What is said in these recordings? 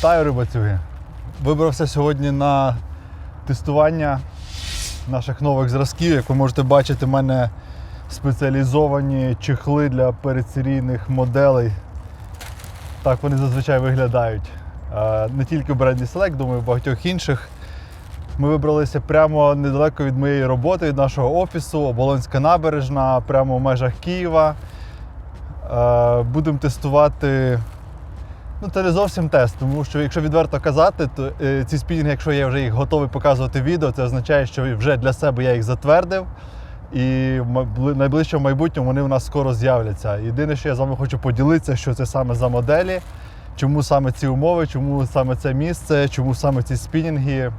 Вітаю, рибацюги! Вибрався сьогодні на тестування наших нових зразків. Як ви можете бачити, в мене спеціалізовані чехли для передсерійних моделей. Так вони зазвичай виглядають. Е, Не тільки в бренді Select, думаю, в багатьох інших. Ми вибралися прямо недалеко від моєї роботи, від нашого офісу, Оболонська набережна, прямо в межах Києва. Е, Будемо тестувати. Ну, це не зовсім тест, тому що якщо відверто казати, то е, ці спінінги, якщо я вже їх готовий показувати в відео, це означає, що вже для себе я їх затвердив. І в найближчому майбутньому вони у нас скоро з'являться. Єдине, що я з вами хочу поділитися, що це саме за моделі, чому саме ці умови, чому саме це місце, чому саме ці спінінги.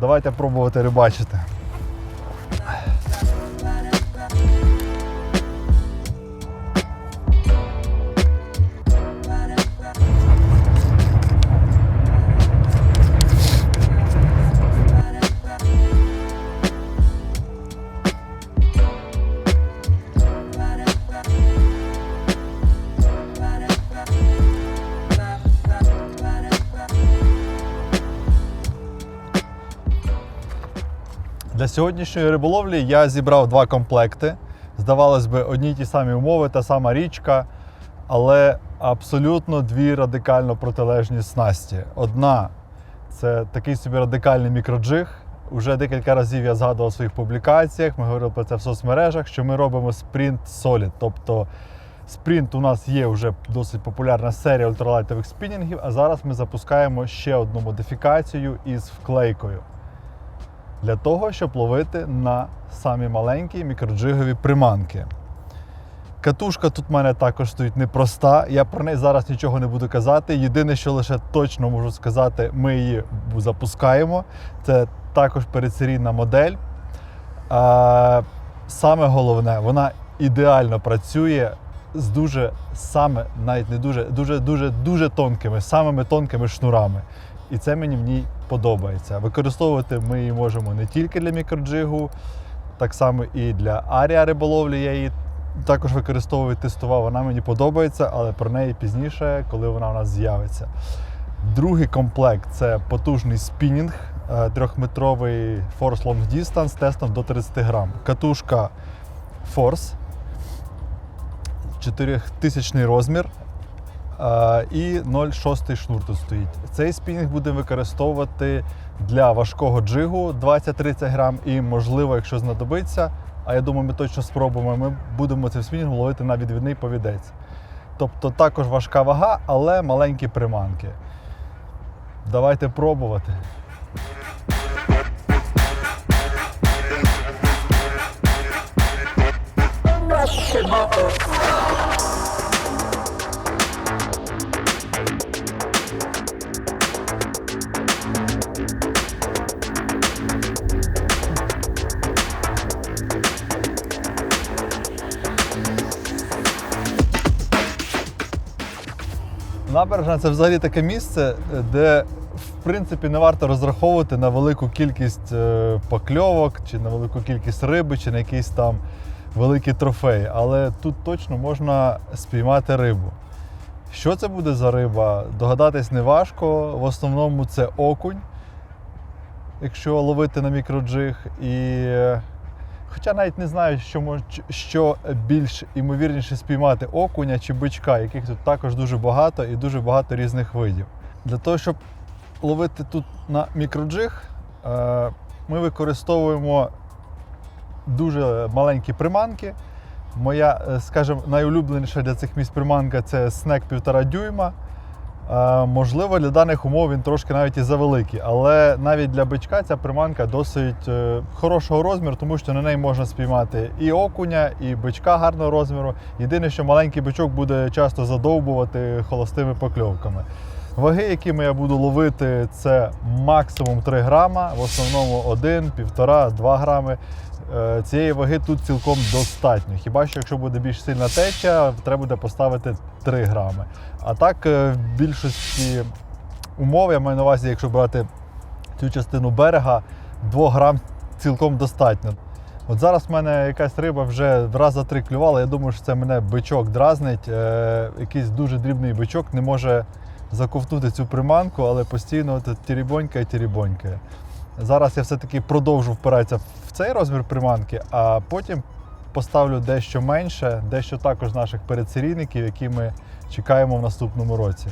Давайте пробувати рибачити. Сьогоднішньої риболовлі я зібрав два комплекти. Здавалось би, одні ті самі умови, та сама річка, але абсолютно дві радикально протилежні снасті. Одна це такий собі радикальний мікроджиг. Уже декілька разів я згадував у своїх публікаціях, ми говорили про це в соцмережах, що ми робимо спринт Solid. Тобто спринт у нас є вже досить популярна серія ультралайтових спінінгів, а зараз ми запускаємо ще одну модифікацію із вклейкою для того, щоб ловити на самі маленькі мікроджигові приманки. Катушка тут в мене також стоїть непроста. Я про неї зараз нічого не буду казати. Єдине, що лише точно можу сказати, ми її запускаємо. Це також передсерійна модель. Саме головне, вона ідеально працює з дуже саме, навіть не дуже, дуже, дуже, дуже тонкими, самими тонкими шнурами. І це мені в ній подобається. Використовувати ми її можемо не тільки для мікроджигу, так само і для аріа риболовлі. Я її також використовую, тестував. Вона мені подобається, але про неї пізніше, коли вона у нас з'явиться. Другий комплект це потужний спінінг, е, трьохметровий Force Long Distance тестом до 30 грам. Катушка Force, 4000 розмір. І 0,6 шнур тут стоїть. Цей спінінг будемо використовувати для важкого джигу 20-30 грам і, можливо, якщо знадобиться, а я думаю, ми точно спробуємо, ми будемо цим спінінгом ловити на відвідний повідець. Тобто також важка вага, але маленькі приманки. Давайте пробувати. Набережна це взагалі таке місце, де в принципі не варто розраховувати на велику кількість е, покльовок, чи на велику кількість риби, чи на якісь там великі трофеї. Але тут точно можна спіймати рибу. Що це буде за риба? Догадатись не важко. В основному це окунь, якщо ловити на мікроджиг. І е, Хоча навіть не знаю, що що більш імовірніше спіймати окуня чи бичка, яких тут також дуже багато і дуже багато різних видів. Для того, щоб ловити тут на мікроджиг, е, ми використовуємо дуже маленькі приманки. Моя, е, скажімо, найулюбленіша для цих місць приманка це снек 1,5 дюйма. Можливо, для даних умов він трошки навіть і завеликий, але навіть для бичка ця приманка досить е, хорошого розміру, тому що на неї можна спіймати і окуня, і бичка гарного розміру. Єдине, що маленький бичок буде часто задовбувати холостими покльовками. Ваги, якими я буду ловити, це максимум 3 грама, в основному 1, 1,5, 2 грами. Е, Цієї ваги тут цілком достатньо. Хіба що якщо буде більш сильна теча, треба буде поставити 3 грами. А так, е, в більшості умов, я маю на увазі, якщо брати цю частину берега, 2 грам цілком достатньо. От зараз в мене якась риба вже раз за три клювала. Я думаю, що це мене бичок дразнить. Е, якийсь дуже дрібний бичок не може заковтнути цю приманку, але постійно тірібонька і тірібонька. Зараз я все-таки продовжу впиратися в цей розмір приманки, а потім поставлю дещо менше, дещо також наших передсерійників, які ми чекаємо в наступному році.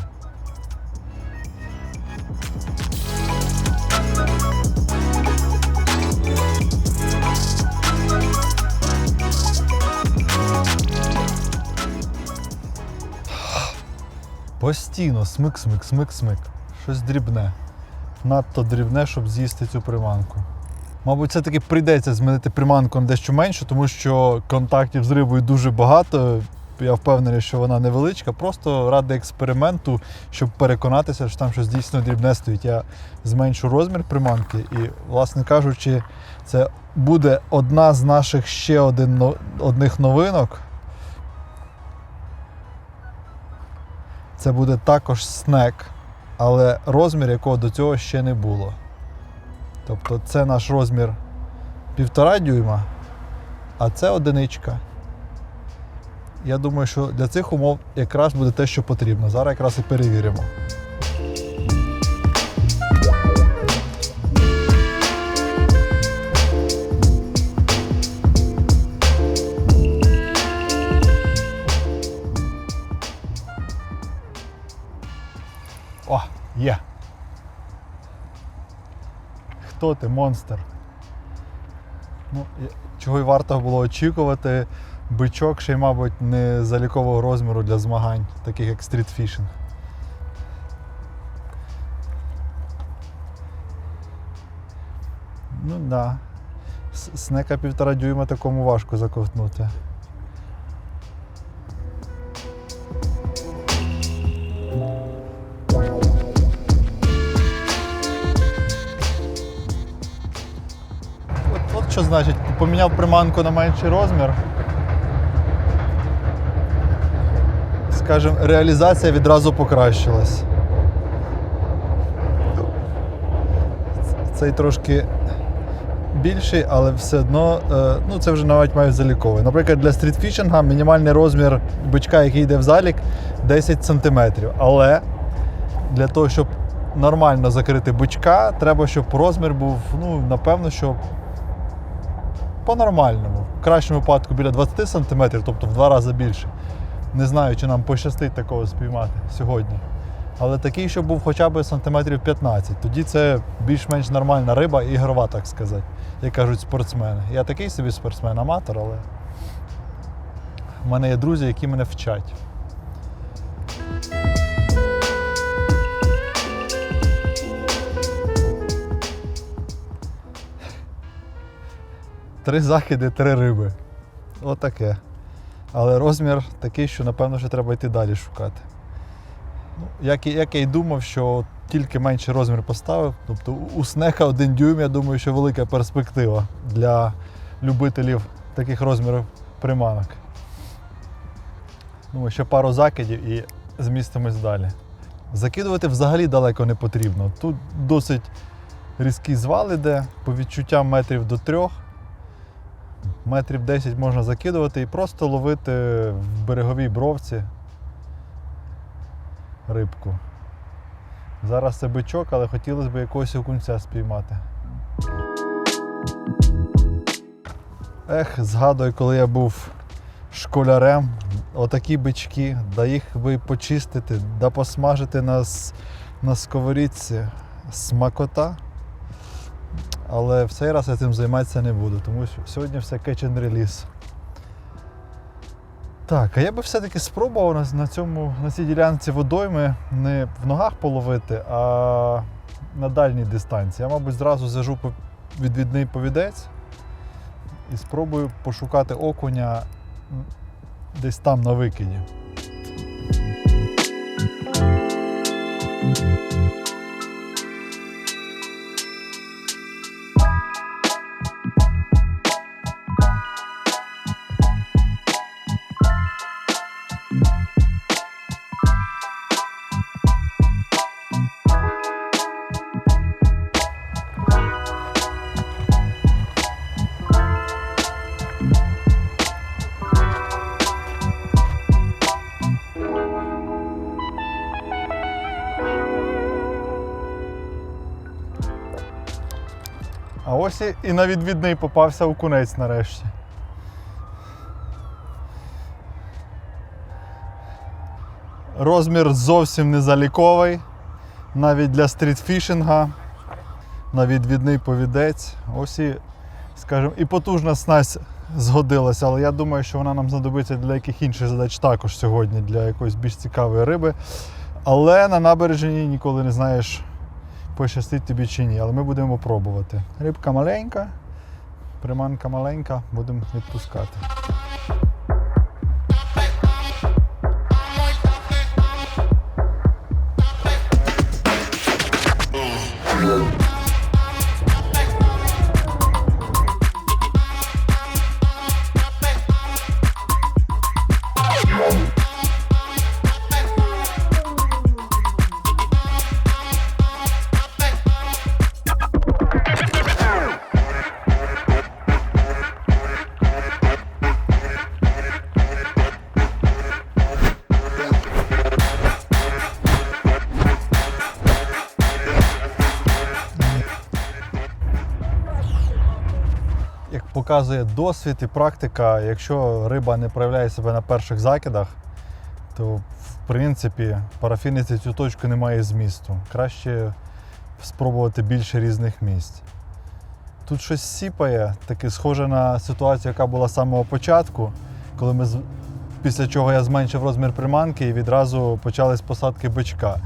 Постійно смик, смик, смик, смик. Щось дрібне. Надто дрібне, щоб з'їсти цю приманку. Мабуть, все-таки прийдеться змінити приманку на дещо менше, тому що контактів з рибою дуже багато. Я впевнений, що вона невеличка. Просто ради експерименту, щоб переконатися, що там щось дійсно дрібне стоїть. Я зменшу розмір приманки і, власне кажучи, це буде одна з наших ще один, одних новинок. Це буде також снек, але розмір якого до цього ще не було. Тобто це наш розмір півтора дюйма, а це одиничка. Я думаю, що для цих умов якраз буде те, що потрібно. Зараз якраз і перевіримо. Є. Хто ти, монстр? Ну, чого й варто було очікувати. Бичок ще й, мабуть, не залікового розміру для змагань, таких як стрітфішинг. Ну так. Да. Снека півтора дюйма такому важко заковтнути. Що значить, поміняв приманку на менший розмір. Скажем, реалізація відразу покращилась. Цей трошки більший, але все одно е, ну, це вже навіть мають заліковий. Наприклад, для стрітфішинга мінімальний розмір бичка, який йде в залік, 10 см. Але для того, щоб нормально закрити бичка, треба, щоб розмір був, ну, напевно, що по-нормальному. В кращому випадку біля 20 см, тобто в два рази більше. Не знаю, чи нам пощастить такого спіймати сьогодні. Але такий, що був хоча б сантиметрів 15. Тоді це більш-менш нормальна риба, ігрова, так сказати, як кажуть спортсмени. Я такий собі спортсмен-аматор, але в мене є друзі, які мене вчать. Три закиди, три риби. Отаке. Але розмір такий, що напевно ще треба йти далі шукати. Ну, як, як я й думав, що тільки менший розмір поставив. Тобто у снеха один дюйм, я думаю, що велика перспектива для любителів таких розмірів приманок. Думаю, ще пару закидів і змістимось далі. Закидувати взагалі далеко не потрібно. Тут досить різкий звал іде, по відчуттям метрів до трьох. Метрів 10 можна закидувати і просто ловити в береговій бровці рибку. Зараз це бичок, але хотілося б якогось окунця спіймати. Ех, згадую, коли я був школярем, отакі бички, да їх би почистити, да посмажити на, на сковорідці. Смакота. Але в цей раз я цим займатися не буду, тому що сьогодні все catch and release. Так, а я би все-таки спробував на, цьому, на цій ділянці водойми не в ногах половити, а на дальній дистанції. Я, мабуть, зразу зажу відвідний повідець і спробую пошукати окуня десь там на викиді. А і, на відвідний попався окунець нарешті. Розмір зовсім не заліковий, навіть для стрітфішинга, на відвідний повідець. Ось і, скажімо, і потужна снасть згодилася, але я думаю, що вона нам знадобиться для яких інших задач також сьогодні, для якоїсь більш цікавої риби. Але на набережні ніколи не знаєш, пощастить тобі чи ні. Але ми будемо пробувати. Рибка маленька, приманка маленька, будемо відпускати. Показує досвід і практика, якщо риба не проявляє себе на перших закидах, то в принципі парафінити цю точку немає змісту. Краще спробувати більше різних місць. Тут щось сіпає, таке схоже на ситуацію, яка була з самого початку, коли ми після чого я зменшив розмір приманки і відразу почались посадки бичка.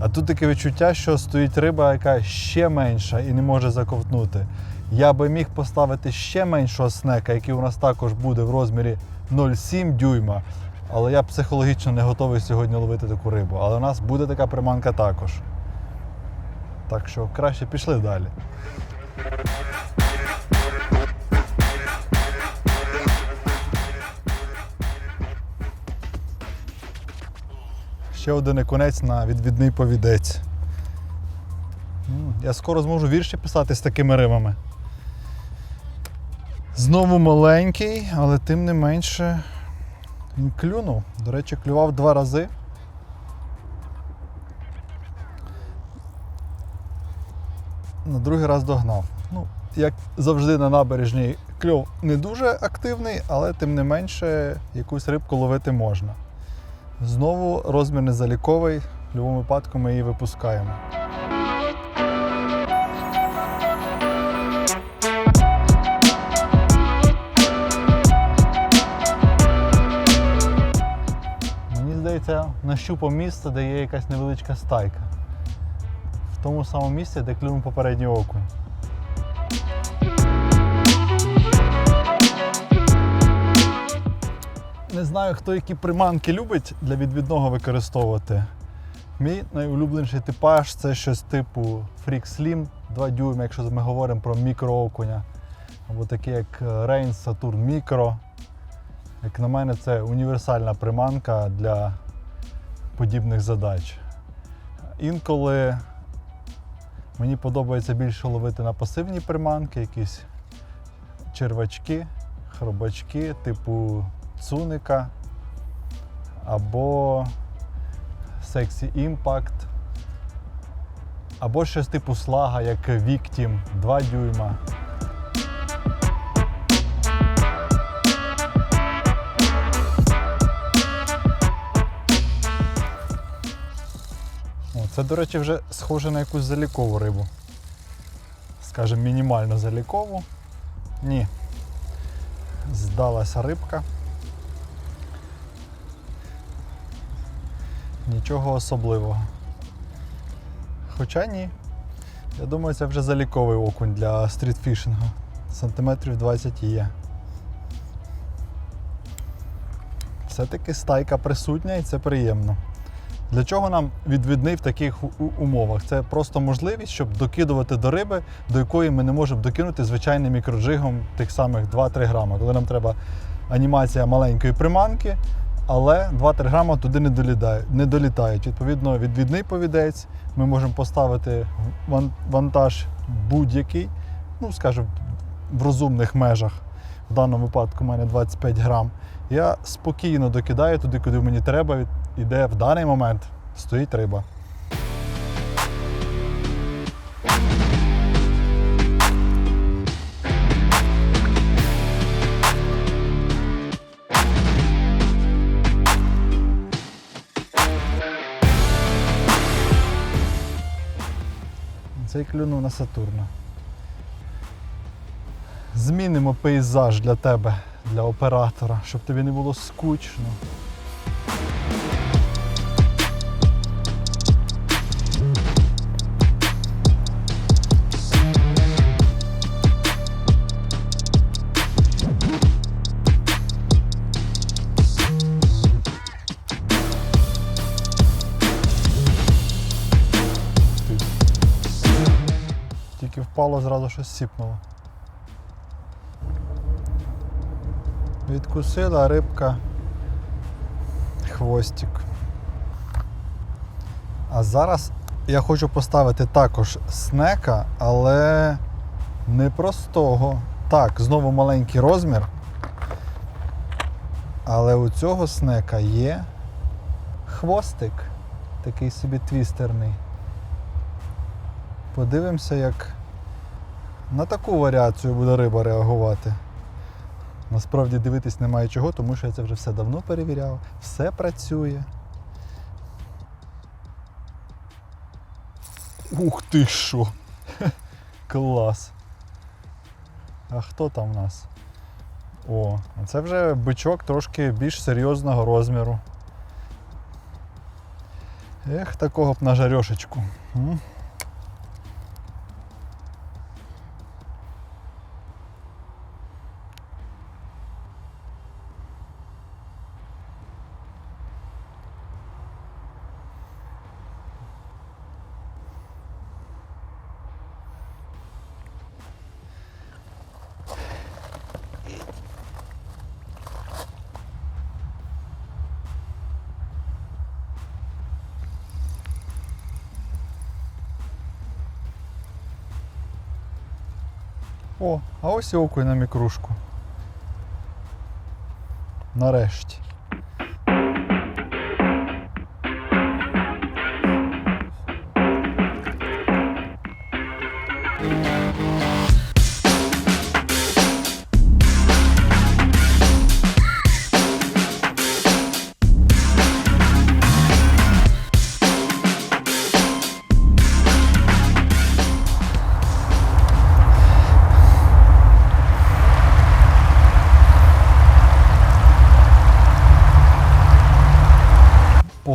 А тут таке відчуття, що стоїть риба, яка ще менша і не може заковтнути. Я би міг поставити ще меншого снека, який у нас також буде в розмірі 0,7 дюйма. Але я психологічно не готовий сьогодні ловити таку рибу. Але у нас буде така приманка також. Так що краще пішли далі. Ще один конець на відвідний повідець. Я скоро зможу вірші писати з такими римами. Знову маленький, але тим не менше він клюнув. До речі, клював два рази. На другий раз догнав. Ну, як завжди на набережній кльов не дуже активний, але тим не менше якусь рибку ловити можна. Знову розмір незаліковий, в будь-якому випадку ми її випускаємо. Здається, нащупав місце, де є якась невеличка стайка. В тому самому місці, де клюнув попередній окунь. Не знаю, хто які приманки любить для відвідного використовувати. Мій найулюбленіший типаж це щось типу Freak Slim 2 дюйма, якщо ми говоримо про мікроокуня. Або такі як Reigns Saturn Micro. Як на мене, це універсальна приманка для подібних задач. Інколи мені подобається більше ловити на пасивні приманки, якісь червачки, хробачки, типу цуника або Sexy Impact, або щось типу слага, як Victim 2 дюйма. Це, до речі, вже схоже на якусь залікову рибу. Скажем, мінімально залікову. Ні. Здалася рибка. Нічого особливого. Хоча ні. Я думаю, це вже заліковий окунь для стрітфішингу. Сантиметрів 20 є. Все-таки стайка присутня і це приємно. Для чого нам відвідний в таких умовах? Це просто можливість, щоб докидувати до риби, до якої ми не можемо докинути звичайним мікроджигом тих самих 2-3 грама. Коли нам треба анімація маленької приманки, але 2-3 грама туди не долітають. Не долітають. Відповідно, відвідний повідець ми можемо поставити вантаж будь-який, ну скажімо, в розумних межах. В даному випадку у мене 25 грам. Я спокійно докидаю туди, куди мені треба, і де в даний момент стоїть риба. Цей клюнув на Сатурна. Змінимо пейзаж для тебе, для оператора, щоб тобі не було скучно. Тільки впало, зразу щось сіпнуло. Відкусила рибка хвостик. А зараз я хочу поставити також снека, але не простого. Так, знову маленький розмір. Але у цього снека є хвостик, такий собі твістерний. Подивимося, як на таку варіацію буде риба реагувати. Насправді дивитись немає чого, тому що я це вже все давно перевіряв. Все працює. Ух ти що! Клас! А хто там у нас? О, це вже бичок трошки більш серйозного розміру. Ех, такого б на жарьошечку. А ось і окунь на мікрушку. Нарешті.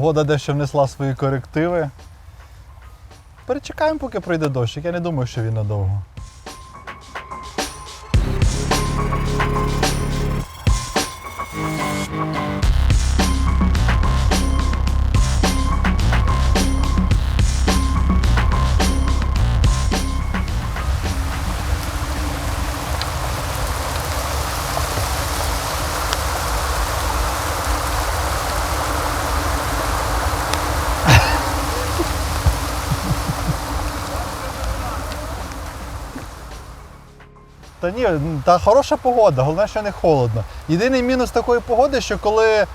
Погода дещо внесла свої корективи. Перечекаємо, поки пройде дощик. Я не думаю, що він надовго. Та ні, та хороша погода, головне, що не холодно. Єдиний мінус такої погоди, що коли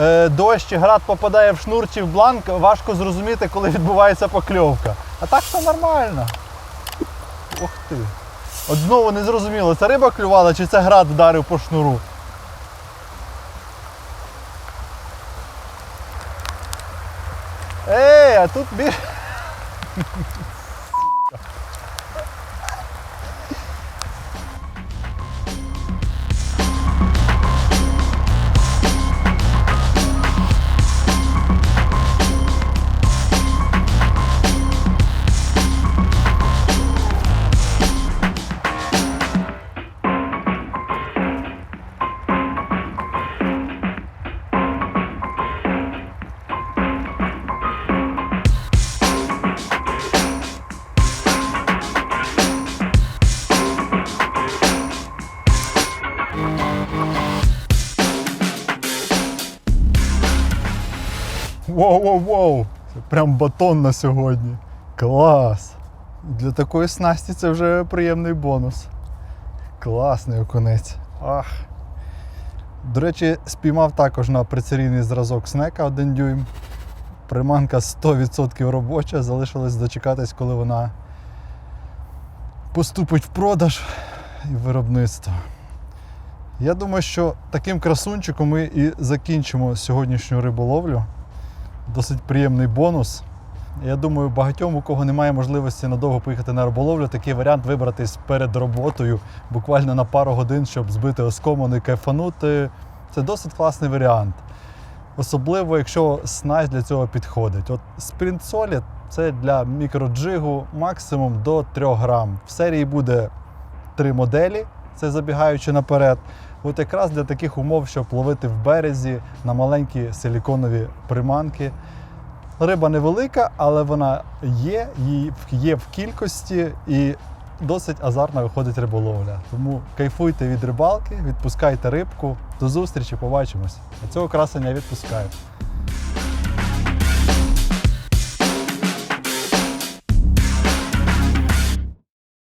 е, дощ чи град попадає в шнур чи в бланк, важко зрозуміти, коли відбувається покльовка. А так все нормально. Ух ти. От знову не зрозуміло, це риба клювала чи це град вдарив по шнуру. Ей, а тут більше. Воу-воу-воу! Це прям батон на сьогодні. Клас! Для такої снасті це вже приємний бонус. Класний окунець. Ах. До речі, спіймав також на прицерійний зразок снека 1 дюйм. Приманка 100% робоча, залишилось дочекатись, коли вона поступить в продаж і виробництво. Я думаю, що таким красунчиком ми і закінчимо сьогоднішню риболовлю. Досить приємний бонус. Я думаю, багатьом, у кого немає можливості надовго поїхати на риболовлю, такий варіант вибратись перед роботою, буквально на пару годин, щоб збити оскомину і кайфанути. Це досить класний варіант. Особливо, якщо снасть для цього підходить. От Sprint Solid це для мікроджигу максимум до 3 грам. В серії буде три моделі, це забігаючи наперед. От якраз для таких умов, щоб ловити в березі на маленькі силіконові приманки. Риба невелика, але вона є, її є в кількості і досить азартно виходить риболовля. Тому кайфуйте від рибалки, відпускайте рибку. До зустрічі, побачимось. А цього красення відпускаю.